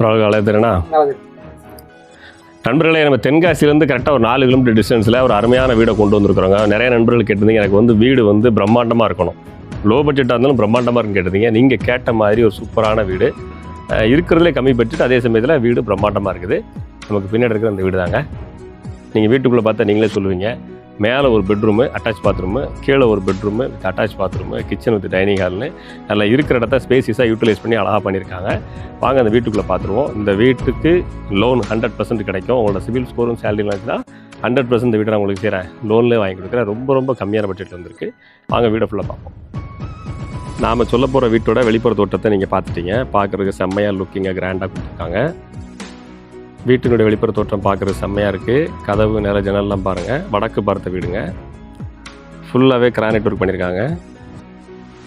ஓரளவுக்கு காலேந்திரனா நண்பர்களே நம்ம தென்காசிலேருந்து கரெக்டாக ஒரு நாலு கிலோமீட்டர் டிஸ்டன்ஸில் ஒரு அருமையான வீடை கொண்டு வந்திருக்கிறோங்க. நிறைய நண்பர்கள் கேட்டிருந்தீங்க. எனக்கு வந்து வீடு வந்து பிரம்மாண்டமாக இருக்கணும். லோ பட்ஜெட்டாக இருந்தாலும் பிரம்மாண்டமாக இருக்குன்னு கேட்டிருந்தீங்க. நீங்கள் கேட்ட மாதிரி ஒரு சூப்பரான வீடு. இருக்கிறதுலே கம்மி பட்ஜெட் அதே சமயத்தில் வீடு பிரம்மாண்டமாக இருக்குது. நமக்கு பின்னாடி இருக்கிற அந்த வீடு தாங்க நீங்கள் வீட்டுக்குள்ளே பார்த்தா நீங்களே சொல்லுவீங்க. மேலே ஒரு பெட்ரூமு அட்டாச் பாத்ரூமு கீழே ஒரு bedroom with attach bathroom kitchen with dining ஹால்னு நல்லா இருக்கிற இடத்த ஸ்பேசிஸாக யூட்டிலைஸ் பண்ணி அழகாக பண்ணியிருக்காங்க. வாங்க அந்த வீட்டுக்குள்ளே பார்த்துருவோம் இந்த வீட்டுக்கு லோன் ஹண்ட்ரட் பர்சன்ட் கிடைக்கும். உங்களோட சிவில் ஸ்கோரும் சேலரிலாம் இருந்துச்சுன்னா ஹண்ட்ரட் பர்சன்ட் வீட்டை நான் உங்களுக்கு செய்கிறேன் லோன்லேயே வாங்கி கொடுக்குறேன். ரொம்ப ரொம்ப கம்மியான பட்ஜெட்டில் வந்திருக்கு. வாங்க வீடை ஃபுல்லாக பார்ப்போம். நாம் சொல்ல போகிற வீட்டோட வெளிப்புற தோட்டத்தை நீங்கள் பார்த்துட்டீங்க. பார்க்குறதுக்கு செம்மையாக லுக்கிங்காக கிராண்டாக கொடுத்துருக்காங்க. வீட்டினுடைய வெளிப்புற தோட்டம் பார்க்குறது செம்மையாக இருக்குது கதவு நிறைய ஜன்னல்லாம் பாருங்கள் வடக்கு பார்த்த வீடுங்க. ஃபுல்லாகவே கிரானைட் ஒர்க் பண்ணியிருக்காங்க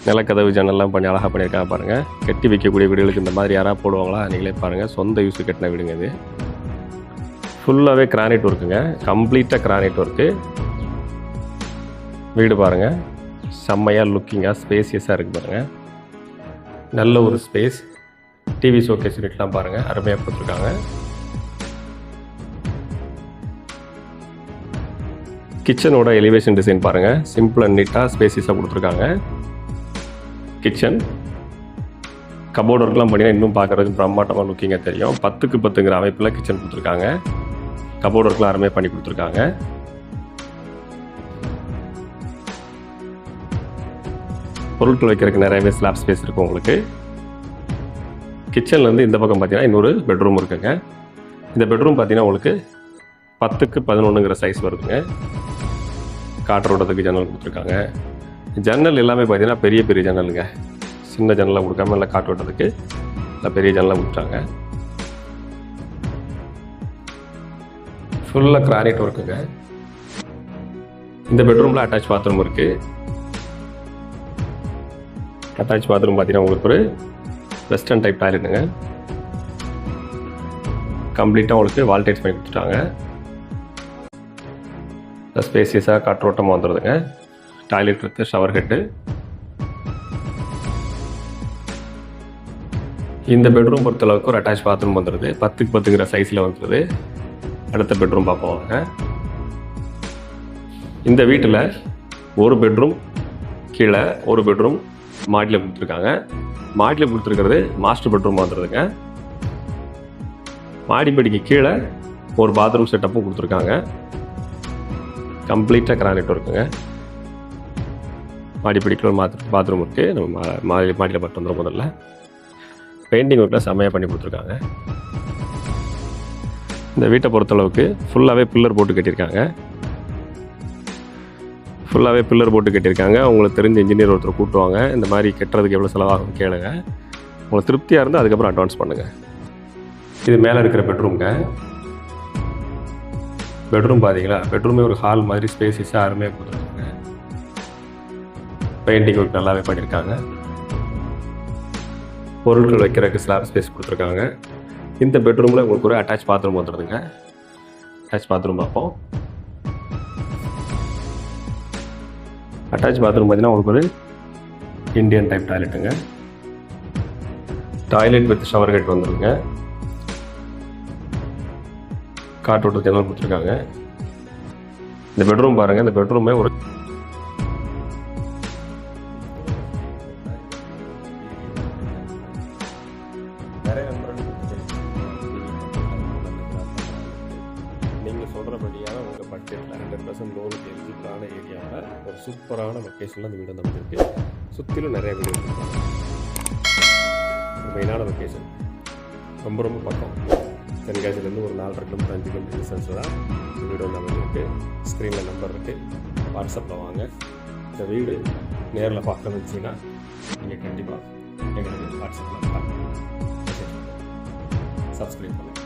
நிலக்கதவு ஜன்னல்லாம் பண்ணி அழகாக பண்ணியிருக்காங்க பாருங்கள் கட்டி வைக்கக்கூடிய வீடுகளுக்கு இந்த மாதிரி யாராவது போடுவாங்களா நீங்களே பாருங்கள் சொந்த யூஸ் கட்டின வீடுங்க இது. ஃபுல்லாகவே கிரானைட் ஒர்க்குங்க கம்ப்ளீட்டாக கிரானைட் ஒர்க்கு வீடு பாருங்கள் செம்மையாக லுக்கிங்காக ஸ்பேசியஸாக இருக்குது பாருங்கள் நல்ல ஒரு ஸ்பேஸ் டிவி ஷோகேஸ் யூனிட்லாம் பாருங்கள் அருமையாக கொடுத்துருக்காங்க கிச்சனோட எலிவேஷன் டிசைன் பாருங்கள் சிம்பிள் அண்ட் நீட்டாக ஸ்பேசிஸாக கொடுத்துருக்காங்க. கிச்சன் கபோர்ட் ஒர்க்லாம் பண்ணிங்கன்னா இன்னும் பார்க்குறதுக்கு பிரம்மாண்டமாக லுக்கிங்காக தெரியும். பத்துக்கு பத்துங்கிற அமைப்பில் கிச்சன் கொடுத்துருக்காங்க. கபோர்ட் ஒர்க்லாம் அருமையாக பண்ணி கொடுத்துருக்காங்க. பொருட்கள் வைக்கிறதுக்கு நிறையவே ஸ்லாப் ஸ்பேஸ் இருக்கும் உங்களுக்கு. கிச்சன்லேருந்து இந்த பக்கம் பார்த்தீங்கன்னா இன்னொரு பெட்ரூம் இருக்குங்க. இந்த பெட்ரூம் பார்த்தீங்கன்னா உங்களுக்கு பத்துக்கு பதினொன்றுங்கிற சைஸ் வருதுங்க. காற்றோட்டத்துக்கு ஜன்னல் கொடுத்துருக்காங்க. ஜன்னல் எல்லாமே பார்த்தீங்கன்னா பெரிய பெரிய ஜன்னலுங்க சின்ன ஜன்னலாக கொடுக்காம இல்லை காற்றோட்டத்துக்கு. இல்லை பெரிய ஜன்னலாக கொடுத்துட்டாங்க. ஃபுல்லாக கிரானைட் ஒர்க்குங்க இந்த பெட்ரூமில் அட்டாச் பாத்ரூம் இருக்குது அட்டாச் பாத்ரூம் பார்த்தீங்கன்னா உங்களுக்கு ஒரு வெஸ்டர்ன் டைப் டாய்லெட்டுங்க கம்ப்ளீட்டாக உங்களுக்கு வால் டைட்ஸ் பண்ணி கொடுத்துட்டாங்க. ஸ்பேசியஸாக காற்றோட்டமாக வந்துடுதுங்க டாய்லெட் வித் ஷவர் ஹெட்டு. இந்த பெட்ரூம் பொறுத்தளவுக்கு ஒரு அட்டாச் பாத்ரூம் வந்துடுது பத்துக்கு பத்துக்கிற சைஸில் வந்துடுது அடுத்த பெட்ரூம் பார்ப்போம் இந்த வீட்டில் ஒரு பெட்ரூம் கீழே ஒரு பெட்ரூம் மாடியில் கொடுத்துருக்காங்க. மாடியில் கொடுத்துருக்கிறது மாஸ்டர் பெட்ரூம் வந்துடுதுங்க மாடிப்படிக்கு கீழே ஒரு பாத்ரூம் செட்டப்பும் கொடுத்துருக்காங்க. கம்ப்ளீட்டாக கிரானைட் இருக்குங்க. மாடிப்படிக்கில் ஒரு மாத் பாத்ரூம் இருக்குது நம்ம மா மாடி மாடியில் பட்டு வந்துடும் முதல்ல. பெயிண்டிங் ஒர்க்கில் செம்மையாக பண்ணி கொடுத்துருக்காங்க. இந்த வீட்டை பொறுத்தளவுக்கு ஃபுல்லாகவே பில்லர் போட்டு கட்டியிருக்காங்க. ஃபுல்லாகவே பில்லர் போட்டு கட்டியிருக்காங்க. உங்களுக்கு தெரிஞ்ச இன்ஜினியர் ஒருத்தர் கூட்டுவாங்க இந்த மாதிரி கட்டுறதுக்கு எவ்வளோ செலவாகும் கேளுங்க. உங்களுக்கு திருப்தியாக இருந்தால் அதுக்கப்புறம் அட்வான்ஸ் பண்ணுங்கள் இது மேலே இருக்கிற பெட்ரூம்ங்க பெட்ரூம் பார்த்தீங்களா பெட்ரூமே ஒரு ஹால் மாதிரி ஸ்பேசிஸாக அருமையாக கொடுத்துருக்காங்க. பெயிண்டிங் ஒர்க் நல்லாவே பண்ணியிருக்காங்க பொருட்கள் வைக்கிறதுக்கு ஸ்லாப் ஸ்பேஸ் கொடுத்துருக்காங்க. இந்த பெட்ரூமில் உங்களுக்கு ஒரு அட்டாச் பாத்ரூம் வந்துடுதுங்க. அட்டாச் பாத்ரூம் பார்ப்போம். அட்டாச் பாத்ரூம் பார்த்தீங்கன்னா உங்களுக்கு ஒரு இந்தியன் டைப் டாய்லெட்டுங்க டாய்லெட் வித் ஷவர் ஹெட் வந்துருங்க காற்றோட்ட ஜன்னல் கொடுத்துருக்காங்க. இந்த பெட்ரூம் பாருங்கள் இந்த பெட்ரூமே ஒரு நிறைய நீங்கள் சொல்கிறபடியான உங்கள் பட்ஜெட்டில் ஹண்ட்ரட் பர்சன்ட் லோனுக்கு எலிஜிபிளான ஏரியாவில் ஒரு சூப்பரான லொக்கேஷனில் அந்த வீடு வந்து சுற்றிலும் நிறைய வீடு இருக்கு. மெயினான லொக்கேஷன் ரொம்ப ரொம்ப பக்கம். தென்காசிலேருந்து ஒரு நாலரை கிலோமீட்டர் அஞ்சு கிலோமீட்டர் டிஸ்டன்ஸில் தான் இந்த வீடு நம்பர் இருக்குது ஸ்க்ரீனில் நம்பர் இருக்குது வாட்ஸ்அப்பில் வாங்க. இந்த வீடு நேரில் பார்க்க வச்சிங்கன்னா நீங்கள் கண்டிப்பாக எங்களுக்கு வாட்ஸ்அப்பில் சப்ஸ்கிரைப் பண்ணுங்கள்